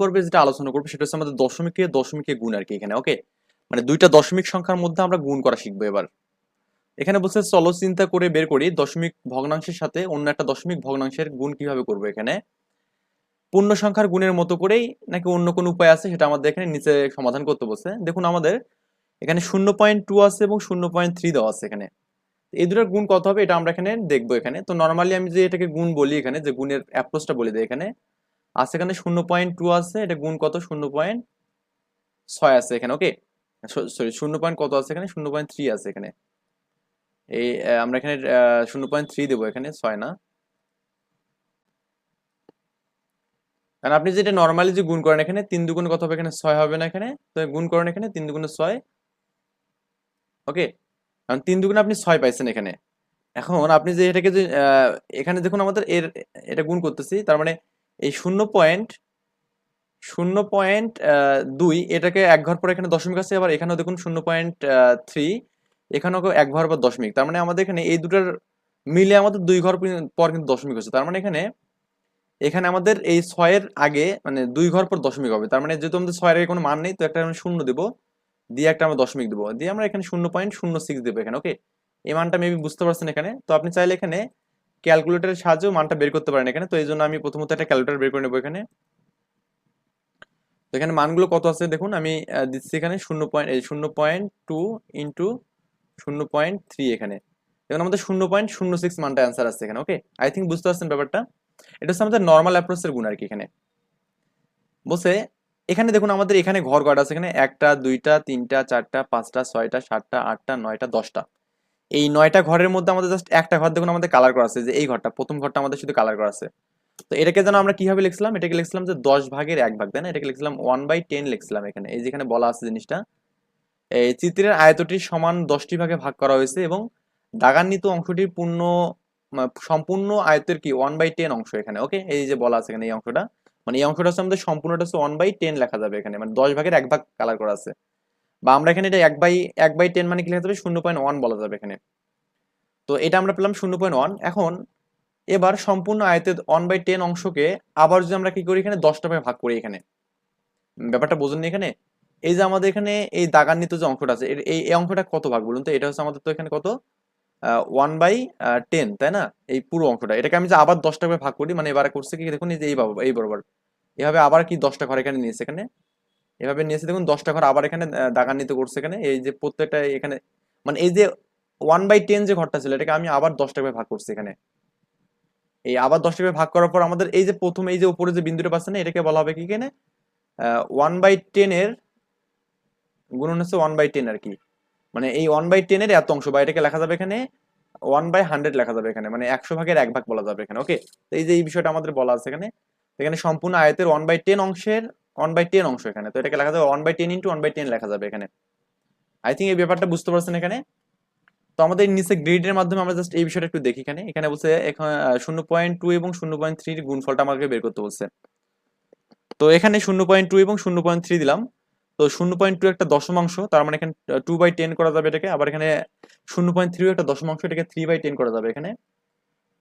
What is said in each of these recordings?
পর্বে যেটা আলোচনা করব সেটা হচ্ছে আমাদের দশমিকে দশমিকে গুণ আর কি এখানে ওকে মানে দুইটা দশমিক সংখ্যার মধ্যে আমরা গুণ করা শিখব এবার। এখানে বলছে চলো চিন্তা করে বের করি দশমিক ভগ্নাংশের সাথে অন্য একটা দশমিক ভগ্নাংশের গুণ কীভাবে করব এখানে? পূর্ণ সংখ্যার গুণের মতো করেই নাকি অন্য কোনো উপায় আছে সেটা আমাদের এখানে নিচে সমাধান করতে বলছে। দেখুন আমাদের এখানে শূন্য পয়েন্ট টু আছে এবং শূন্য পয়েন্ট থ্রি দেওয়া আছে এখানে। এই দুটোর গুণ কত হবে এটা আমরা এখানে দেখব এখানে। তো নর্মালি আমি যে এটাকে গুণ বলি এখানে, যে গুণের অ্যাপ্রোচটা বলে দিই এখানে আছে এখানে শূন্য পয়েন্ট টু আছে, এটা গুণ কত? শূন্য পয়েন্ট ছয় আছে এখানে ওকে সরি শূন্য পয়েন্ট কত আছে এখানে? শূন্য পয়েন্ট থ্রি আছে এখানে। এই আমরা এখানে শূন্য পয়েন্ট থ্রি দেবো এখানে, ছয় না? কারণ আপনি যেটা নর্মালি যে গুণ করেন এখানে, তিন দুগুণ কত হবে এখানে? ছয় হবে না এখানে? তো গুণ করেন এখানে, তিন দুগুণে ছয় ওকে কারণ তিন দুগুণে আপনি ছয় পাইছেন এখানে। এখন আপনি যে এটাকে যে এখানে দেখুন আমাদের এর, এটা গুণ করতেছি, তার মানে এই শূন্য পয়েন্ট শূন্য পয়েন্ট দুই, এটাকে এক ঘর পর এখানে দশমিক আছে, আবার এখানেও দেখুন শূন্য পয়েন্ট থ্রি, এখানেও এক ঘর পর দশমিক। তার মানে আমাদের এখানে এই দুটার মিলে আমাদের দুই ঘর পর কিন্তু দশমিক হচ্ছে। তার মানে এখানে এখানে আমাদের এই ছয়ের আগে মানে দুই ঘর পর দশমিক হবে। তার মানে যেহেতু আমাদের ছয়ের আগে কোনো মান নেই, তো একটা আমরা শূন্য দেবো, দিয়ে একটা আমরা দশমিক দেবো। দিয়ে আমরা এখানে শূন্য পয়েন্ট, শূন্য সিক্স দেবো এখানে ওকে এই মানটা মেবি বুঝতে পারছেন এখানে। তো আপনি চাইলে এখানে ক্যালকুলেটরের সাহায্যেও মানটা বের করতে পারেন এখানে। তো এই জন্য আমি প্রথমত একটা ক্যালকুলেটর বের করে নেব এখানে। তো এখানে মানগুলো কত আছে দেখুন, আমি দিচ্ছি এখানে শূন্য পয়েন্ট শূন্য পয়েন্ট টু ইন্টু শূন্য পয়েন্ট থ্রি এখানে। দেখুন আমাদের শূন্য পয়েন্ট শূন্য সিক্স মানটা অ্যান্সার আসছে এখানে, ওকে? আই থিঙ্ক বুঝতে পারছেন ব্যাপারটা? এটা হচ্ছে আমাদের নর্মাল অ্যাপ্রোচের গুণ আর কি এখানে। বসে এখানে দেখুন আমাদের এখানে ঘর কয়টা আছে? এখানে একটা, দুইটা, তিনটা, চারটা, পাঁচটা, ছয়টা, সাতটা, আটটা, নয়টা, দশটা। এই নয়টা ঘরের মধ্যে আমাদের জাস্ট একটা ঘর দেখুন, আমাদের কালার করা আছে, যে এই ঘরটা, প্রথম ঘরটা আমাদের শুধু কালার করা আছে। তো এটাকে যেন আমরা কীভাবে লিখছিলাম? এটাকে লিখছিলাম যে দশ ভাগের এক ভাগ, তাই না? এটাকে লিখছিলাম ওয়ান বাই টেন লিখছিলাম এখানে। এই যেখানে বলা আছে জিনিসটা, এই চিত্রের আয়তটি সমান দশটি ভাগে ভাগ করা হয়েছে এবং দাগান্বিত অংশটির পূর্ণ সম্পূর্ণ আয়তের কি? ওয়ান বাই টেন অংশ এখানে ওকে এই যে বলা আছে এখানে এই অংশটা। মানে এই অংশটা হচ্ছে আমাদের সম্পূর্ণটা হচ্ছে ওয়ান বাই টেন লেখা যাবে এখানে। মানে দশ ভাগের এক ভাগ কালার করা আছে। বা আমরা এখানে এটা এক বাই এক বাই টেন মানে কি লেখা যাবে? শূন্য পয়েন্ট ওয়ান বলা যাবে এখানে। তো এটা আমরা পেলাম শূন্য পয়েন্ট ওয়ান এখন এবার সম্পূর্ণ আয়তের ওয়ান বাই টেন অংশকে আবার যদি আমরা কি করি এখানে, দশটা ভাগে ভাগ করি এখানে। ব্যাপারটা বোঝেননি এখানে? এই যে আমাদের এখানে এই দাগান্বিত যে অংশটা আছে এই এই অংশটা কত ভাগ বলুন তো? এটা হচ্ছে আমাদের তো এখানে কত? ওয়ান বাই টেন তাই না? এই পুরো অংশটা। এটাকে আমি যে আবার দশটা করে ভাগ করি মানে এবার করছে কি? দেখুন এই যে এই বাবা- এই বরাবর। এভাবে আবার কি দশটা ঘর এখানে নিয়েছে এখানে? এভাবে নিয়েছে। দেখুন, দশটা ঘর আবার এখানে দাগান্বিত করছে এখানে। এই যে প্রত্যেকটা এখানে মানে এই যে ওয়ান বাই টেন যে ঘরটা ছিল, এটাকে আমি আবার দশটা করে ভাগ করছি এখানে। এই আবার দশটা করে ভাগ করার পর আমাদের এই যে প্রথম, এই যে উপরে যে বিন্দুটা পাচ্ছে না, এটাকে বলা হবে কি এখানে? ওয়ান বাই টেনের গুণন হচ্ছে ওয়ান বাই টেন আর কি। মানে এই ওয়ান বাই টেনের এত অংশ, বা এটাকে লেখা যাবে এখানে ওয়ান বাই হান্ড্রেড লেখা যাবে এখানে। মানে একশো ভাগের এক ভাগ বলা যাবে এখানে ওকে এই যে এই বিষয়টা আমাদের বলা আছে এখানে। এখানে সম্পূর্ণ আয়তের ওয়ান বাই টেন অংশের ওয়ান বাই টেন অংশ এখানে। তো এটাকে লেখা যাবে one by ten into one by ten লেখা যাবে এখানে। আই থিঙ্ক এই ব্যাপারটা বুঝতে পারছেন এখানে? তো আমাদের নিচে গ্রিডের মাধ্যমে আমরা জাস্ট এই বিষয়টা একটু দেখি এখানে। এখানে বলছে শূন্য পয়েন্ট টু এবং শূন্য পয়েন্ট থ্রির গুণফলটা আমাকে বের করতে বলছে। তো এখানে শূন্য পয়েন্ট টু এবং শূন্য পয়েন্ট থ্রি দিলাম। তো শূন্য পয়েন্ট টু একটা দশমাংশ তার মানে এখানে টু বাই টেন করা যাবে এটাকে। আবার এখানে শূন্য পয়েন্ট থ্রি একটা দশমাংশ এটাকে থ্রি বাই টেন করা যাবে এখানে।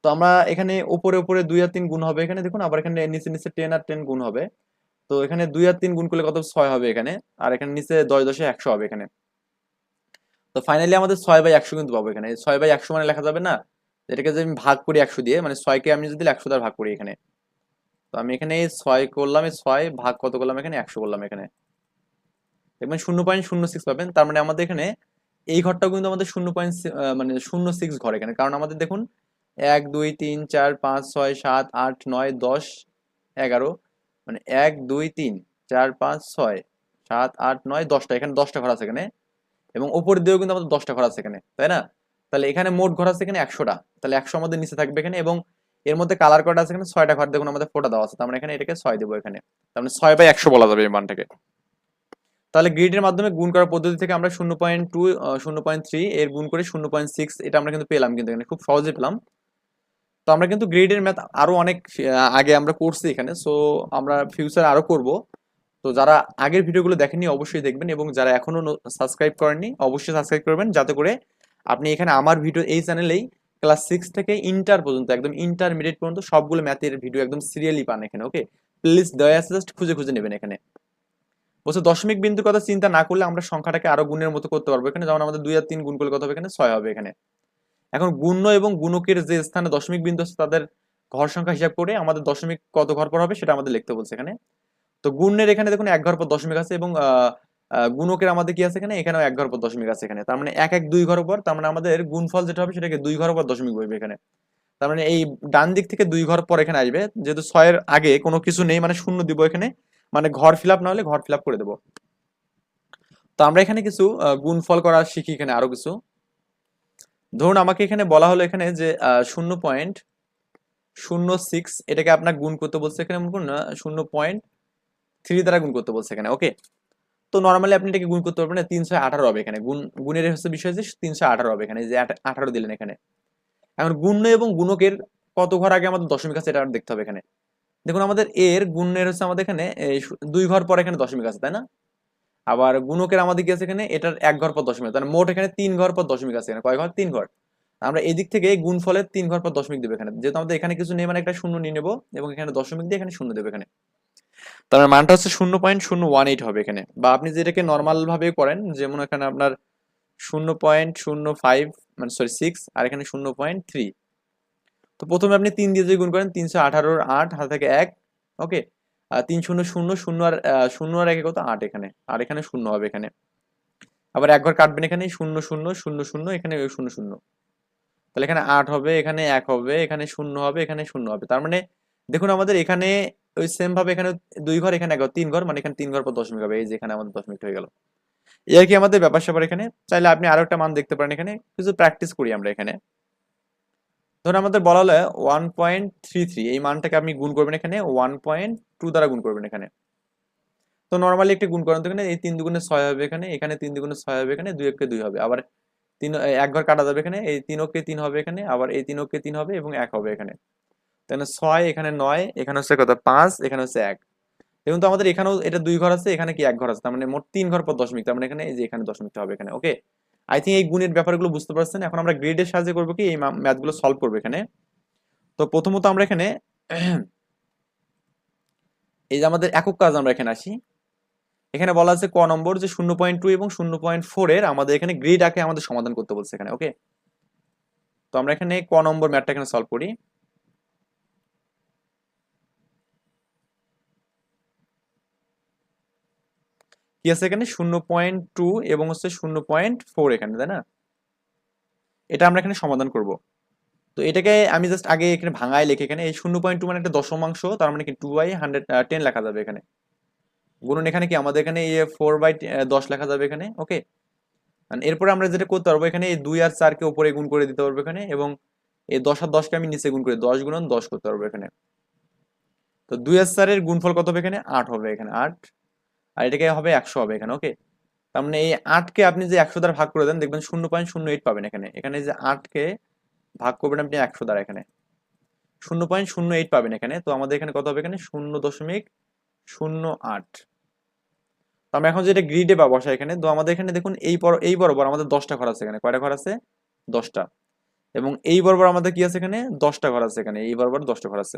তো আমরা এখানে উপরে ওপরে দুই আর তিন গুণ হবে এখানে, দেখুন, আবার এখানে নিচে নিচে টেন আর টেন গুণ হবে। তো এখানে দুই আর তিন গুণ করলে কত? ছয় হবে এখানে। আর এখানে নিচে দশ দশে একশো হবে এখানে। তো ফাইনালি আমাদের ছয় বাই একশো কিন্তু পাবো এখানে। ছয় বাই একশো মানে লেখা যাবে না? এটাকে যদি আমি ভাগ করি একশো দিয়ে মানে ছয়কে আমি যদি একশো দ্বারা ভাগ করি এখানে। তো আমি এখানে ছয় করলাম ছয় ভাগ কত করলাম এখানে? একশো করলাম এখানে। দেখবেন শূন্য পয়েন্ট শূন্য সিক্স পাবেন। তার মানে আমাদের এখানে এই ঘরটাও কিন্তু আমাদের শূন্য পয়েন্ট মানে শূন্য সিক্স ঘর এখানে। কারণ আমাদের দেখুন, এক, দুই, তিন, চার, পাঁচ, ছয়, সাত, আট, নয়, দশ, এগারো। মানে এক, দুই, তিন, চার, পাঁচ, ছয়, সাত, আট, নয়, দশটা, এখানে দশটা ঘর আছে এখানে। এবং উপর দিয়েও কিন্তু আমাদের দশটা ঘর আছে এখানে, তাই না? তাহলে এখানে মোট ঘর আছে এখানে একশোটা। তাহলে একশো আমাদের নিচে থাকবে এখানে এবং এর মধ্যে কালার করা আছে এখানে ছয়টা ঘর দেখুন, আমাদের ফোটা দেওয়া আছে। তার মানে এখানে এটাকে ছয় দেবো এখানে। তার মানে ছয় বাই একশো বলা যাবে এই মানটাকে। তাহলে গ্রিডের মাধ্যমে গুণ করার পদ্ধতি থেকে আমরা শূন্য পয়েন্ট টু শূন্য পয়েন্ট থ্রি এর গুণ করে শূন্য পয়েন্ট সিক্স এটা আমরা কিন্তু পেলাম কিন্তু এখানে, খুব সহজে পেলাম। তো আমরা কিন্তু গ্রিডের ম্যাথ আরও অনেক আগে আমরা করছি এখানে সো আমরা ফিউচার আরও করব। তো যারা আগের ভিডিওগুলো দেখেননি অবশ্যই দেখবেন এবং যারা এখনও সাবস্ক্রাইব করেননি অবশ্যই সাবস্ক্রাইব করবেন যাতে করে আপনি এখানে আমার ভিডিও এই চ্যানেলেই ক্লাস সিক্স থেকে ইন্টার পর্যন্ত, একদম ইন্টারমিডিয়েট পর্যন্ত সবগুলো ম্যাথের ভিডিও একদম সিরিয়ালি পান এখানে ওকে প্লিজ দয়া জাস্ট খুঁজে খুঁজে নেবেন এখানে। বলছে দশমিক বিন্দুর কথা চিন্তা না করলে আমরা সংখ্যাটাকে আরও গুণের মতো করতে পারব এখানে, যেমন আমাদের দুই আর তিন গুণ করলে কত হবে এখানে? ছয় হবে এখানে। এখন গুণ্য এবং গুণকের যে স্থানে দশমিক বিন্দু আছে, তাদের ঘর সংখ্যা হিসাব করে আমাদের দশমিক কত ঘর পর হবে সেটা আমাদের লিখতে বলছে এখানে। তো গুণের এখানে দেখুন এক ঘর পর দশমিক আছে এবং গুণকের আমাদের কি আছে এখানে? এখানেও এক ঘর পর দশমিক আছে এখানে। তার মানে এক এক দুই ঘর পর, তার মানে আমাদের গুণফল যেটা হবে সেটাকে দুই ঘর পর দশমিক বলবে এখানে। তার মানে এই ডান দিক থেকে দুই ঘর পর এখানে আসবে, যেহেতু ছয়ের আগে কোনো কিছু নেই মানে শূন্য দিব এখানে মানে ঘর ফিল আপ না হলে ঘর ফিল আপ করে দেবো। তো আমরা এখানে কিছু গুণফল করা শিখি এখানে আরও কিছু। ধরুন আমাকে এখানে বলা হলো এখানে যে শূন্য পয়েন্ট শূন্য সিক্স এটাকে আপনার গুণ করতে বলছে এখানে শূন্য পয়েন্ট থ্রি দ্বারা গুণ করতে বলছে এখানে ওকে তো নর্মালি আপনি এটাকে গুণ করতে পারবেন না, তিনশো আঠারো হবে এখানে, গুণ, গুণের হচ্ছে বিষয় যে তিনশো আঠারো হবে এখানে যে আঠারো দিলেন এখানে। এখন গুণ্য এবং গুণকের কত ঘর আগে আমাদের দশমিক আছে, এটা দেখতে হবে এখানে। দেখুন, আমাদের এর গুণের হচ্ছে আমাদের এখানে দুই ঘর পর এখানে দশমিক আছে, তাই না? আবার গুণকের আমাদের আছে এখানে? এটার এক ঘর পর দশমিক। তাহলে মোট এখানে তিন ঘর পর দশমিক আছে এখানে। কয় ঘর? তিন ঘর। আমরা এদিক থেকে গুণফলের তিন ঘর পর দশমিক দেবো এখানে। যেহেতু আমাদের এখানে কিছু নেই মানে একটা শূন্য নিয়ে নেব এবং এখানে দশমিক দিয়ে এখানে শূন্য দেবো এখানে। তার মানে মানটা হচ্ছে শূন্য পয়েন্ট শূন্য ওয়ান এইট হবে এখানে। বা আপনি যেটাকে নর্মাল ভাবে করেন, যেমন এখানে আপনার শূন্য পয়েন্ট শূন্য ফাইভ মানে সরি সিক্স আর এখানে শূন্য পয়েন্ট থ্রি তো প্রথমে আপনি তিন দিয়ে যদি গুণ করেন, তিনশো আঠারোর আট, হাত থেকে এক ওকে তিন শূন্য শূন্য শূন্য আর শূন্য আর একে কত? আট এখানে। আর এখানে শূন্য হবে এখানে। আবার এক ঘর কাটবেন এখানে, শূন্য শূন্য শূন্য শূন্য, এখানে শূন্য শূন্য। তাহলে এখানে আট হবে, এখানে এক হবে, এখানে শূন্য হবে, এখানে শূন্য হবে। তার মানে দেখুন আমাদের এখানে ওই সেম ভাবে এখানে দুই ঘর, এখানে এক ঘর, তিন ঘর মানে এখানে তিন ঘর পর দশমিক হবে। এই যে এখানে আমাদের দশমিক হয়ে গেল। এই আর কি আমাদের ব্যাপার স্যাপার এখানে? চাইলে আপনি আরও একটা মান দেখতে পারেন এখানে। কিছু প্র্যাকটিস করি আমরা এখানে। ধরুন আমাদের বলা হলো ওয়ান এই মানটাকে আপনি গুণ করবেন এখানে ওয়ান দ্বারা গুণ করবেন এখানে। তো নর্মালি একটি গুণ করেন তো এখানে, এই তিন দুগুণে ছয় হবে এখানে এখানে তিন দুগুণে ছয় হবে এখানে, দুই এককে দুই হবে। আবার তিন, এক ঘর কাটা যাবে এখানে, এই তিন অক্ষে তিন হবে এখানে, আবার এই তিন অক্ষে তিন হবে এবং এক হবে এখানে। তাহলে ছয় এখানে নয়, এখানে হচ্ছে কত? পাঁচ, এখানে হচ্ছে এক। দেখুন তো আমাদের এখানেও এটা দুই ঘর আছে, এখানে কি এক ঘর আছে? তার মানে মোট তিন ঘর পর দশমিক তার মানে এখানে এই যে এখানে দশমিকটা হবে এখানে, ওকে? আই থিঙ্ক এই গুণের ব্যাপারগুলো বুঝতে পারছেন। এখন আমরা গ্রেডের সাহায্যে করব কি? এই ম্যাথগুলো সলভ করব এখানে। তো প্রথমত আমরা এখানে এই যে আমাদের একক কাজ আমরা এখানে আসি। এখানে বলা আছে ক নম্বর যে শূন্য পয়েন্ট টু এবং শূন্য পয়েন্ট ফোর এর আমাদের এখানে গ্রিড আঁকে আমাদের সমাধান করতে বলছে এখানে ওকে তো আমরা এখানে ক নম্বর ম্যাটটা এখানে সলভ করি। কি আছে এখানে? শূন্য পয়েন্ট টু এবং হচ্ছে শূন্য পয়েন্ট ফোর এখানে, তাই না? এটা আমরা এখানে সমাধান করব। তো এটাকে আমি জাস্ট আগে এখানে ভাঙায় লিখে এখানে এই শূন্য পয়েন্ট টু মানে একটা দশমাংশ, তার মানে কি টু বাই হান্ড্রেড টেন লেখা যাবে এখানে। গুণন এখানে কি? আমাদের এখানে ফোর বাই দশ লেখা যাবে এখানে ওকে এরপরে আমরা যেটা করতে পারব, এখানে এই দুই আর চারকে উপরে গুণ করে দিতে পারব এখানে এবং এই দশ আর দশকে আমি নিচে গুণ করে দশ গুণন দশ করতে পারব এখানে। তো দুই আর চারের গুণফল কত হবে এখানে? আট হবে এখানে, আট। আর এটাকে হবে একশো হবে এখানে ওকে তার মানে এই আটকে আপনি যে একশো দ্বারা ভাগ করে দেন, দেখবেন শূন্য পয়েন্ট শূন্য এইট পাবেন এখানে। এখানে যে আটকে ভাগ করবেন আপনি একশো দ্বারা এখানে। শূন্য পয়েন্ট শূন্য এইট পাবেন এখানে, তো আমাদের এখানে কত হবে এখানে? শূন্য দশমিক শূন্য আট। তো আমরা এখন যেটা গ্রিডে বা বসা এখানে, তো আমাদের এখানে দেখুন এই বড় এই বরাবর আমাদের দশটা ঘর আছে এখানে। কয়টা ঘর আছে? দশটা। এবং এই বরাবর আমাদের কি আছে এখানে? দশটা ঘর আছে এখানে, এই বরাবর দশটা ঘর আছে।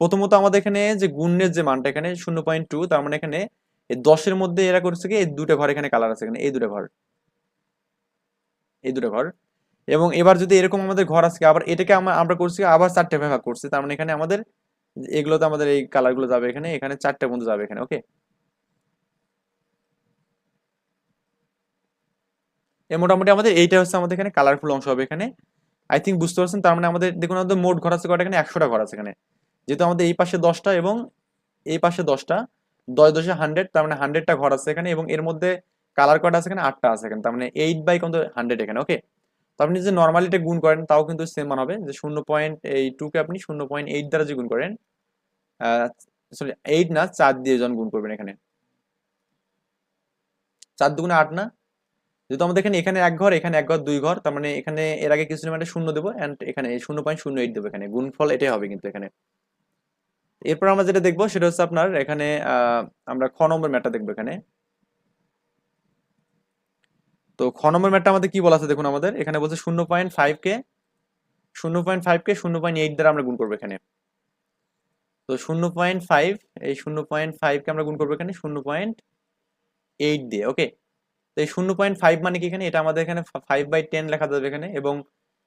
প্রথমত আমাদের এখানে যে গুণের যে মানটা এখানে, শূন্য পয়েন্ট টু তার মানে এখানে এই দশের মধ্যে এরা করছে কি, এই দুটো ঘর এখানে কালার আছে এখানে, এই দুটো ঘর। এই দুটো ঘর। এবং এবার যদি এরকম আমাদের ঘর আছে, আবার এটাকে আমরা করছি আবার চারটে ভাগ করছি, তার মানে এখানে আমাদের এগুলোতে আমাদের এই কালারগুলো যাবে এখানে এখানে চারটে বন্ধু যাবে এখানে ওকে মোটামুটি আমাদের এইটা হচ্ছে আমাদের এখানে কালারফুল অংশ হবে এখানে। আই থিঙ্ক বুঝতে পারছেন, তার মানে আমাদের দেখুন আমাদের মোট ঘর আছে কয়টা এখানে? একশোটা ঘর আছে এখানে। যেহেতু আমাদের এই পাশে দশটা এবং এই পাশে দশটা দশ দশে হান্ড্রেড তার মানে হান্ড্রেডটা ঘর আছে এখানে এবং এর মধ্যে কালার কয়টা আছে এখানে আটটা আছে এখানে, তার মানে এইট বাই কত? হান্ড্রেড এখানে ওকে তো আপনি যে নর্মালি এটা গুণ করেন, তাও কিন্তু সেম মান হবে, যে শূন্য পয়েন্ট এই টুকে আপনি শূন্য পয়েন্ট এইট দ্বারা যে গুণ করেন সরি এইট না, চার দিয়ে জন গুণ করবেন এখানে। চার দুগুণে আট না? যেহেতু আমাদের এখানে এখানে এক ঘর, এখানে এক ঘর, দুই ঘর, তার মানে এখানে এর আগে কিছু মানে শূন্য দেবো অ্যান্ড এখানে শূন্য পয়েন্ট শূন্য এইট দেবো এখানে। গুণফল এটাই হবে কিন্তু এখানে। এরপর আমরা যেটা দেখব সেটা হচ্ছে আপনার এখানে আমরা খ নম্বর ম্যাটটা দেখব এখানে। তো খ নম্বর ম্যাটটা আমাদের কি বলা আছে দেখুন আমাদের? এখানে বলছে শূন্য পয়েন্ট ফাইভ কে, শূন্য পয়েন্ট ফাইভ কে শূন্য পয়েন্ট এইট দ্বারা আমরা গুণ করব এখানে। তো শূন্য পয়েন্ট ফাইভ, এই শূন্য পয়েন্ট ফাইভকে আমরা গুণ করব এখানে শূন্য পয়েন্ট এইট দিয়ে, ওকে? তো এই শূন্য পয়েন্ট ফাইভ মানে কি এখানে? এটা আমাদের এখানে ফাইভ বাই টেন লেখা যাবে এখানে এবং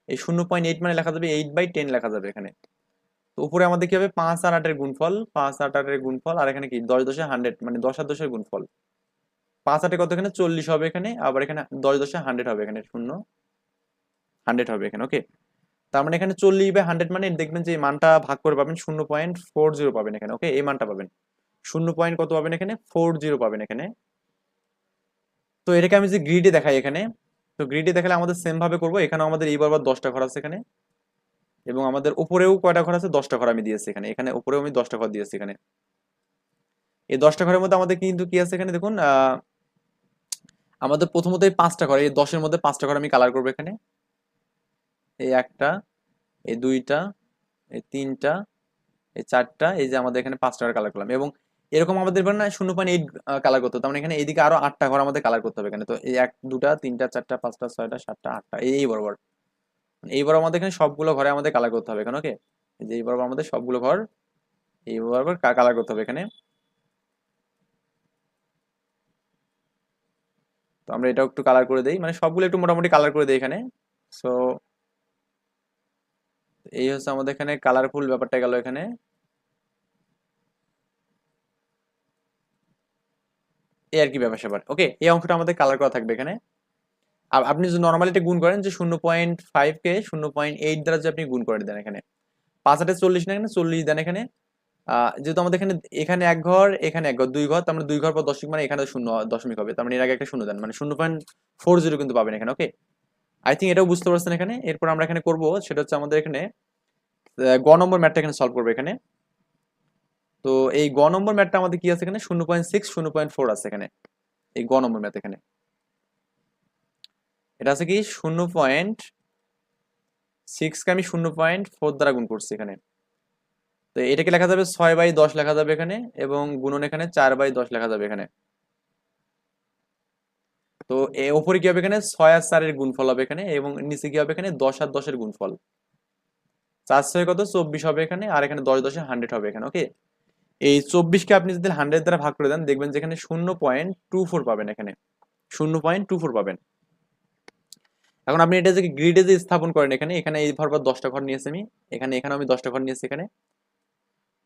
এই শূন্য পয়েন্ট এইট মানে লেখা যাবে এইট বাই টেন লেখা যাবে এখানে। তো উপরে আমাদের কি হবে? পাঁচ আর আটের গুণফল, পাঁচ আট আটের গুণফল, আর এখানে কি? দশ দশে হান্ড্রেড মানে দশ আর দশের গুণফল। পাঁচ আটে কত এখানে চল্লিশ হবে এখানে, আবার এখানে দশ দশে হান্ড্রেড হবে এখানে, শূন্য। হান্ড্রেড হবে এখানে ওকে তার মানে এখানে চল্লিশ বাই হান্ড্রেড মানে দেখবেন যে মানটা ভাগ করে পাবেন, শূন্য পয়েন্ট ফোর জিরো পাবেন এখানে ওকে এই মানটা পাবেন। শূন্য পয়েন্ট কত পাবেন এখানে? ফোর জিরো পাবেন এখানে। তো এটাকে আমি যে গ্রিডে দেখাই এখানে, তো গ্রিডে দেখালে আমাদের সেম ভাবে করব এখানে আমাদের এই বরাবর দশটা ঘর আছে এখানে। এবং আমাদের উপরেও কয়টা ঘর আছে? দশটা ঘর আমি দিয়েছি এখানে। এখানে উপরেও আমি দশটা ঘর দিয়েছি এখানে। এই দশটা ঘরের মধ্যে আমাদের কিন্তু কি আছে এখানে দেখুন আমাদের প্রথমত এই পাঁচটা ঘর, এই দশের মধ্যে পাঁচটা ঘর আমি কালার করব এখানে। এই একটা, এই দুইটা, এই তিনটা, এই চারটা, এই যে আমাদের এখানে পাঁচটা ঘর কালার করলাম। এবং এরকম আমাদের না শূন্য পয়েন্ট এইট কালার করতে হবে। তার মানে এখানে এইদিকে আরও আটটা ঘর আমাদের কালার করতে হবে এখানে। তো এই এক, দুটা, তিনটা, চারটা, পাঁচটা, ছয়টা, সাতটা, আটটা এই বরাবর। এই বরাবর আমাদের এখানে সবগুলো ঘরে আমাদের কালার করতে হবে এখানে ওকে যে এই বরাবর আমাদের সবগুলো ঘর এই কালার করতে হবে এখানে। তো আমরা এটাও একটু কালার করে দেই মানে সবগুলো একটু মোটামুটি কালার করে দেই এখানে। সো এই হচ্ছে আমাদের এখানে কালারফুল ব্যাপারটা গেল এখানে। এই আর কি ব্যাপার স্যাপার ওকে এই অংশটা আমাদের কালার করা থাকবে এখানে। আপনি যদি নর্মালি এটা গুণ করেন যে শূন্য পয়েন্ট ফাইভ কে শূন্য পয়েন্ট এইট দ্বারা যে আপনি গুণ করে দেন এখানে পাঁচ হাতে চল্লিশ না এখানে? চল্লিশ দেন এখানে। যেহেতু আমাদের এখানে এখানে এক ঘর, এখানে এক ঘর, দুই ঘর, তার মানে দুই ঘর পর দশমিক মানে এখানে শূন্য দশমিক হবে, তার মানে এর আগে একটা শূন্য দেন মানে শূন্য পয়েন্ট ফোর জিরো কিন্তু পাবেন এখানে ওকে আই থিঙ্ক এটাও বুঝতে পারছেন এখানে, এরপর আমরা এখানে করব, সেটা হচ্ছে আমাদের এখানে গ নম্বর ম্যাটটা এখানে সলভ করব এখানে। তো এই গ নম্বর ম্যাটটা আমাদের কি আছে এখানে? শূন্য পয়েন্ট সিক্স শূন্য পয়েন্ট ফোর আছে এখানে, এই গ নম্বর ম্যাথ এখানে। এটা আছে কি শূন্য পয়েন্ট সিক্সকে আমি শূন্য পয়েন্ট ফোর দ্বারা গুণ করছি এখানে। তো এটাকে লেখা যাবে ছয় বাই দশ লেখা যাবে এখানে এবং গুণন এখানে চার বাই দশ লেখা যাবে এখানে। তো এ ওপরে কি হবে এখানে? ছয় আর চারের গুণফল হবে এখানে এবং নিচে কি হবে এখানে? দশ আর দশের গুণফল। চার ছয় কত? চব্বিশ হবে এখানে আর এখানে দশ দশে হান্ড্রেড হবে এখানে ওকে এই চব্বিশকে আপনি যদি হান্ড্রেড দ্বারা ভাগ করে দেন, দেখবেন যে এখানে শূন্য পয়েন্ট টু ফোর পাবেন এখানে। শূন্য পয়েন্ট টু ফোর পাবেন। এখন আপনি এটা যে গ্রিডে যে স্থাপন করেন এখানে এখানে এই ভর দশটা ঘর নিয়েছি আমি, এখানে এখানে আমি দশটা ঘর নিয়েছি এখানে।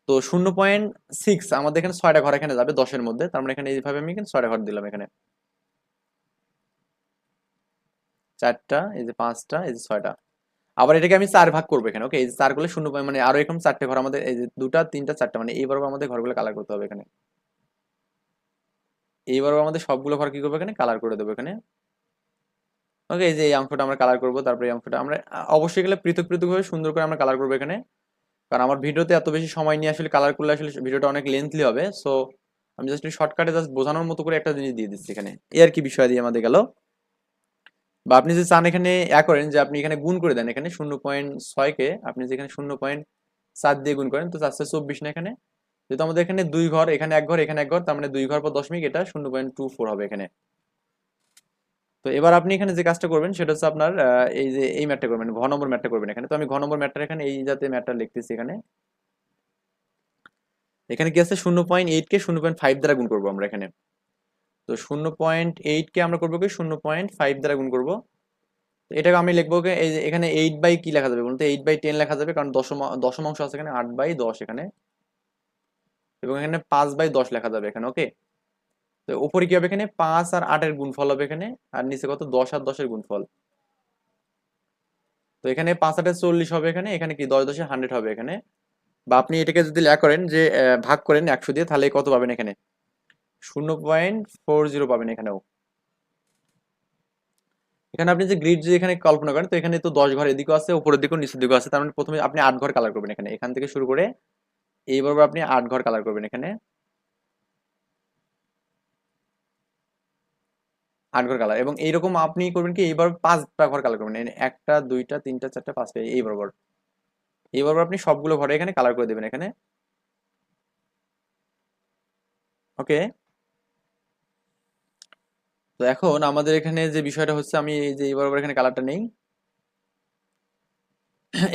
তো শূন্য পয়েন্ট সিক্স আমাদের এখানে ছয়টা ঘর এখানে যাবে দশের মধ্যে, তার মানে এখানে এইভাবে আমি এখানে ছয়টা ঘর দিলাম এখানে। চারটা, এই যে পাঁচটা, এই যে ছয়টা। আবার এটাকে আমি চার ভাগ করব এখানে ওকে এই যে চারগুলো শূন্য পয়েন্ট মানে আরও এরকম চারটে ঘর আমাদের, এই যে দুটা, তিনটা, চারটা মানে এইবার আমাদের ঘরগুলো কালার করতে হবে এখানে। এইবার আমাদের সবগুলো ঘর কি করব এখানে? কালার করে দেবো এখানে। ওকে এই যে এই অংশটা আমরা কালার করব, তারপরে এই অংশটা আমরা অবশ্যই গেলে পৃথক পৃথক ভাবে সুন্দর করে আমরা কালার করব এখানে। কারণ আমার ভিডিওতে এত বেশি সময় নিয়ে আসলে কালার করলে আসলে ভিডিওটা অনেক লেন্থলি হবে সো আমি জাস্ট শর্টকাটে জাস্ট বোঝানোর মতো করে একটা জিনিস দিয়ে দিচ্ছি এখানে। এই আর কি বিষয় দিয়ে আমাদের গেল। বা আপনি যদি চান এখানে এক করেন যে আপনি এখানে গুণ করে দেন, এখানে শূন্য পয়েন্ট ছয়কে আপনি যেখানে শূন্য পয়েন্ট সাত দিয়ে গুণ করেন, তো চারশো চব্বিশ না এখানে? যেহেতু আমাদের এখানে দুই ঘর, এখানে এক ঘর, এখানে এক ঘর, তার মানে দুই ঘর পর দশমিক, এটা শূন্য পয়েন্ট টু ফোর হবে এখানে। তো এবার আপনি এখানে যে কাজটা করবেন, সেটা হচ্ছে আপনার এই যে, এই ম্যাটটা করবেন ঘ নম্বর ম্যাটটা করবেন এখানে। তো আমি ঘ নম্বর ম্যাটটা এখানে, এই যাতে ম্যাটটা লিখতেছি এখানে। এখানে কি আছে? শূন্য পয়েন্ট এইট কে শূন্য পয়েন্ট ফাইভ দ্বারা গুণ করব আমরা এখানে। তো শূন্য পয়েন্ট এইট কে আমরা করব কি? শূন্য পয়েন্ট ফাইভ দ্বারা গুণ করব। এটাকে আমি লিখব এই এখানে এইট বাই কি লেখা যাবে বলতে এইট বাই টেন লেখা যাবে, কারণ দশম দশম অংশ আছে এখানে, আট বাই দশ এখানে। এবং এখানে পাঁচ বাই দশ লেখা যাবে এখানে ওকে তো উপরে কি হবে এখানে? পাঁচ আর আটের গুণফল হবে এখানে, আর নিচে কত? দশ আর দশের গুণফল। তো এখানে পাঁচ আটের চল্লিশ হবে এখানে এখানে কি? দশ দশে হান্ড্রেড হবে এখানে। বা আপনি এটাকে যদি লেখা করেন যে ভাগ করেন একশো দিয়ে, তাহলে কত পাবেন এখানে? শূন্য পয়েন্ট ফোর জিরো পাবেন এখানেও। এখানে আপনি যে গ্রিড যে এখানে কল্পনা করেন, তো এখানে তো দশ ঘর এদিকেও আছে, উপরের দিকেও, নিচের দিকেও আছে। তার মানে প্রথমে আপনি আট ঘর কালার করবেন এখানে। এখান থেকে শুরু করে এইবার আপনি আট ঘর কালার করবেন এখানে। আট ঘর কালার এবং এইরকম আপনি করবেন কি, এইবার পাঁচটা ঘর কালার করবেন। একটা, দুইটা, তিনটা, চারটা, পাঁচটা, এই বরাবর। এই বরাবর আপনি সবগুলো ঘরে এখানে কালার করে দেবেন এখানে। ওকে তো এখন আমাদের এখানে যে বিষয়টা হচ্ছে, আমি এই যে এই বরাবর এখানে কালারটা নেই।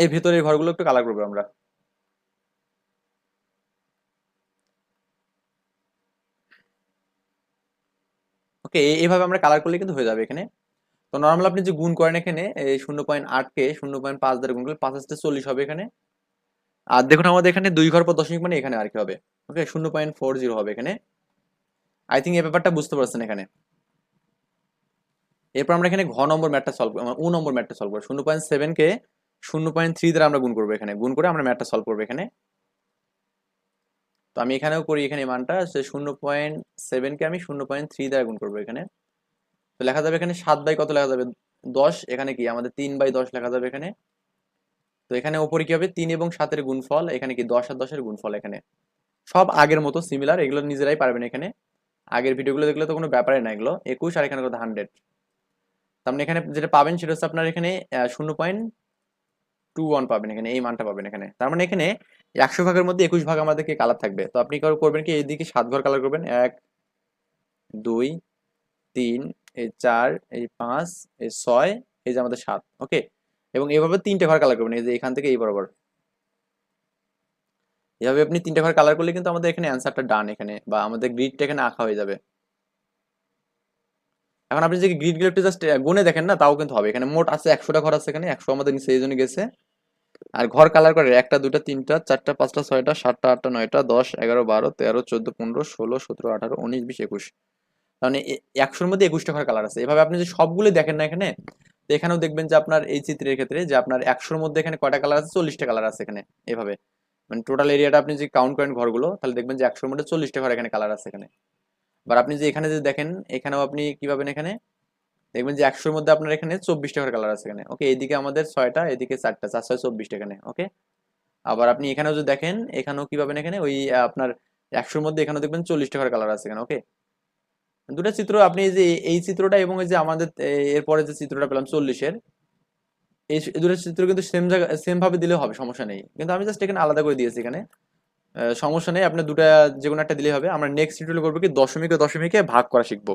এই ভেতরের ঘরগুলো একটু কালার করব আমরা। ওকে এইভাবে আমরা কালার করলে কিন্তু হয়ে যাবে এখানে। তো নর্মাল আপনি যে গুণ করেন এখানে এই শূন্য পয়েন্ট আটকে শূন্য পয়েন্ট পাঁচ দ্বারা গুণ করলে পাঁচ আসতে চল্লিশ হবে এখানে। আর দেখুন আমাদের এখানে দুই ঘর পর দশমিক মানে এখানে আর কি হবে। ওকে শূন্য পয়েন্ট ফোর জিরো হবে এখানে। আই থিঙ্ক এই ব্যাপারটা বুঝতে পারছেন এখানে। এরপর আমরা এখানে ঘ নম্বর ম্যাটটা সলভ উ নম্বর ম্যাটটা সলভ করব। শূন্য পয়েন্ট সেভেনকে শূন্য পয়েন্ট থ্রি দ্বারা আমরা গুণ করব এখানে। গুণ করে আমরা ম্যাটটা সলভ করব এখানে। তো আমি এখানেও করি, এখানে মানটা। সে শূন্য পয়েন্ট সেভেনকে আমি শূন্য পয়েন্ট থ্রি দ্বারা গুণ করব এখানে। তো লেখা যাবে এখানে সাত বাই কত লেখা যাবে? দশ। এখানে কি? আমাদের তিন বাই দশ লেখা যাবে এখানে। তো এখানে ওপরে কি হবে? তিন এবং সাতের গুণফল। এখানে কি? দশ আর দশের গুণফল এখানে। সব আগের মতো সিমিলার এগুলো নিজেরাই পারবেন এখানে। আগের ভিডিওগুলো দেখলে তো কোনো ব্যাপারই না এগুলো। একুশ আর এখানে কত? হান্ড্রেড তার মানে এখানে যেটা পাবেন সেটা হচ্ছে আপনার এখানে শূন্য পয়েন্ট টু ওয়ান পাবেন এখানে। এই মানটা পাবেন এখানে। তার মানে এখানে একশো ভাগের মধ্যে একুশ ভাগ আমাদেরকে কালার থাকবে। তো আপনি করবেন কি? এইদিকে সাত ঘর কালার করবেন। এক, দুই, তিন, এই চার, এই পাঁচ, এই ছয়, এই যে আমাদের সাত ওকে এবং এইভাবে তিনটে ঘর কালার করবেন। এই যে এখান থেকে এই বরাবর। এভাবে আপনি তিনটে ঘর কালার করলে কিন্তু আমাদের এখানে অ্যান্সারটা ডান এখানে, বা আমাদের গ্রিডটা এখানে আঁকা হয়ে যাবে। এখন আপনি যদি গ্রিডগুলো জাস্ট গুনে দেখেন না, তাও কিন্তু হবে। এখানে মোট আছে একশোটা ঘর আছে এখানে, একশো আমাদের নিচে এই জন্য গেছে। আর ঘর কালার করে একটা দুটা তিনটা, চারটা, পাঁচটা, ছয়টা, সাতটা, আটটা, নয়টা, দশ, এগারো, বারো, তেরো, চোদ্দ, পনেরো, ষোলো, সতেরো, আঠারো, উনিশ, বিশ, একুশ। মানে একশোর মধ্যে একুশটা ঘর কালার আছে। এভাবে আপনি যে সবগুলো দেখেন না এখানে, তো এখানেও দেখবেন যে আপনার এই চিত্রের ক্ষেত্রে যে আপনার একশোর মধ্যে এখানে কয়টা কালার আছে? চল্লিশটা কালার আছে এখানে, এভাবে। মানে টোটাল এরিয়াটা আপনি যে কাউন্ট করেন ঘরগুলো, তাহলে দেখবেন যে একশোর মধ্যে চল্লিশটা ঘর এখানে কালার আছে এখানে। এবার আপনি যে এখানে যে দেখেন, এখানেও আপনি কি পাবেন এখানে? দেখবেন যে একশোর মধ্যে আপনার এখানে চব্বিশটা করে কালার আছে এখানে। ওকে এদিকে আমাদের ছয়টা, এদিকে চারটা চার ছয় চব্বিশটা এখানে ওকে আবার আপনি এখানেও যদি দেখেন, এখানেও কি পাবেন এখানে? ওই আপনার একশোর মধ্যে এখানেও দেখবেন চল্লিশটা করে কালার আছে এখানে ওকে দুটা চিত্র, আপনি যে, এই চিত্রটা এবং যে আমাদের এরপরে যে চিত্রটা পেলাম চল্লিশের, এই দুটো চিত্র কিন্তু সেম জায়গা সেম ভাবে দিলেও হবে, সমস্যা নেই। কিন্তু আমি জাস্ট এখানে আলাদা করে দিয়েছি এখানে। সমস্যা নেই আপনার দুটা যে কোনো একটা দিলেই হবে। আমরা নেক্সট টিউটোরিয়াল করব কি দশমিকে দশমিকে ভাগ করা শিখব।